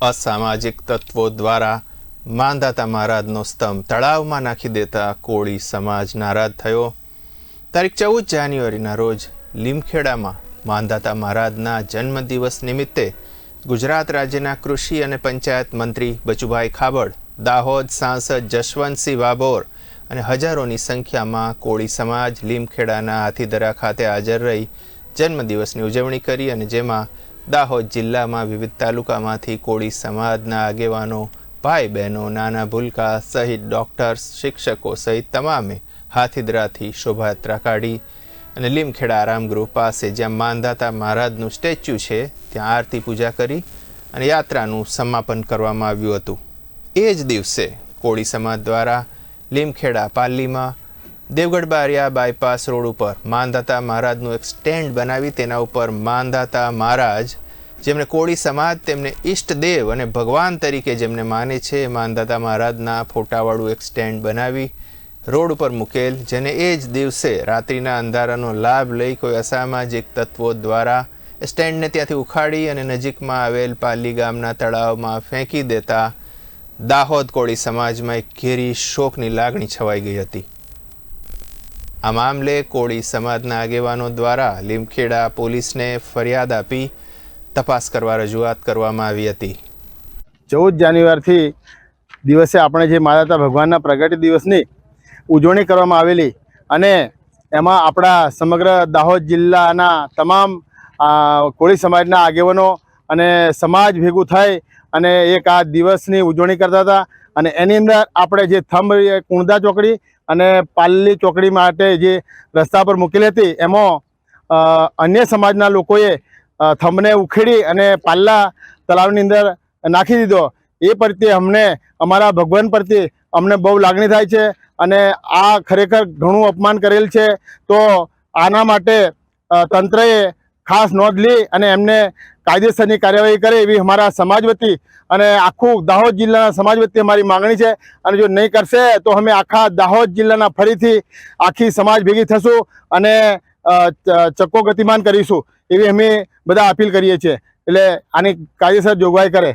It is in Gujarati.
અસામાજિક તત્વો દ્વારા માંદાતા મહારાજનો સ્તંભ તળાવમાં નાખી દેતા કોળી સમાજ નારાજ થયો. તારીખ ચૌદ જાન્યુઆરીના રોજ લીમખેડામાં માંદાતા મહારાજના જન્મદિવસ નિમિત્તે ગુજરાત રાજ્યના કૃષિ અને પંચાયત મંત્રી બચુભાઈ ખાબડ, દાહોદ સાંસદ જશવંતસિંહ વાબોર અને હજારોની સંખ્યામાં કોળી સમાજ લીમખેડાના હાથીદરા ખાતે હાજર રહી જન્મદિવસની ઉજવણી કરી અને જેમાં દાહોદ જિલ્લામાં વિવિધ તાલુકામાંથી કોળી સમાજના આગેવાનો, ભાઈ બહેનો, નાના ભૂલકા સહિત ડોક્ટર્સ, શિક્ષકો સહિત તમામે હાથીદરાથી શોભાયાત્રા કાઢી અને લીમખેડા આરામગૃહ પાસે જ્યાં માંધાતા મહારાજનું સ્ટેચ્યુ છે, ત્યાં આરતી પૂજા કરી અને યાત્રાનું સમાપન કરવામાં આવ્યું હતું. એ જ દિવસે કોળી સમાજ દ્વારા લીમખેડા પાલ્લીમાં દેવગઢ બારિયા બાયપાસ રોડ ઉપર માંધાતા મહારાજનું એક સ્ટેન્ડ બનાવી, તેના ઉપર માંધાતા મહારાજ જેમને કોળી સમાજ, તેમને ઈષ્ટદેવ અને ભગવાન તરીકે જેમને માને છે માંધાતા મહારાજના ફોટાવાળું એક સ્ટેન્ડ બનાવી, રોડ ઉપર મૂકેલ, જેને એ જ દિવસે રાત્રિના અંધારાનો લાભ લઈ કોઈ અસામાજિક તત્વો દ્વારા સ્ટેન્ડને ત્યાંથી ઉખાડી અને નજીકમાં આવેલ પાલી ગામના તળાવમાં ફેંકી દેતા દાહોદ કોળી સમાજમાં એક ઘેરી શોકની લાગણી છવાઈ ગઈ હતી. આ મામલે કોળી સમાજના આગેવાનો દ્વારા લીમખેડા પોલીસને ફરિયાદ આપી તપાસ કરવા રજૂઆત કરવામાં આવી હતી. ચૌદ જાન્યુઆરીથી દિવસે આપણે જે માતા ભગવાનના પ્રગટ દિવસની ઉજવણી કરવામાં આવેલી અને એમાં આપણા સમગ્ર દાહોદ જિલ્લાના તમામ કોળી સમાજના આગેવાનો અને સમાજ ભેગું થઈ અને એક આ દિવસની ઉજવણી કરતા હતા અને એની અંદર આપણે જે થંભ, એ ચોકડી અને પાલ્લી ચોકડી માટે જે રસ્તા પર મૂકેલી હતી, એમાં અન્ય સમાજના લોકોએ થંભને ઉખેડી અને પાલ્લા તળાવની અંદર નાખી દીધો. એ પ્રત્યે અમને, અમારા ભગવાન પ્રત્યે અમને બહુ લાગણી થાય છે અને આ ખરેખર ઘણું અપમાન કરેલ છે. તો આના માટે તંત્રએ ખાસ નોંધ લી અને એમને કાયદેસરની કાર્યવાહી કરે એવી અમારા સમાજ વતી અને આખું દાહોદ જિલ્લાના સમાજ વતી અમારી માગણી છે. અને જો નહીં કરશે તો અમે આખા દાહોદ જિલ્લાના ફરીથી આખી સમાજ ભેગી થશું અને ચક્કો ગતિમાન કરીશું એવી અમે બધા અપીલ કરીએ છીએ. એટલે આની કાયદેસર જોગવાઈ કરે.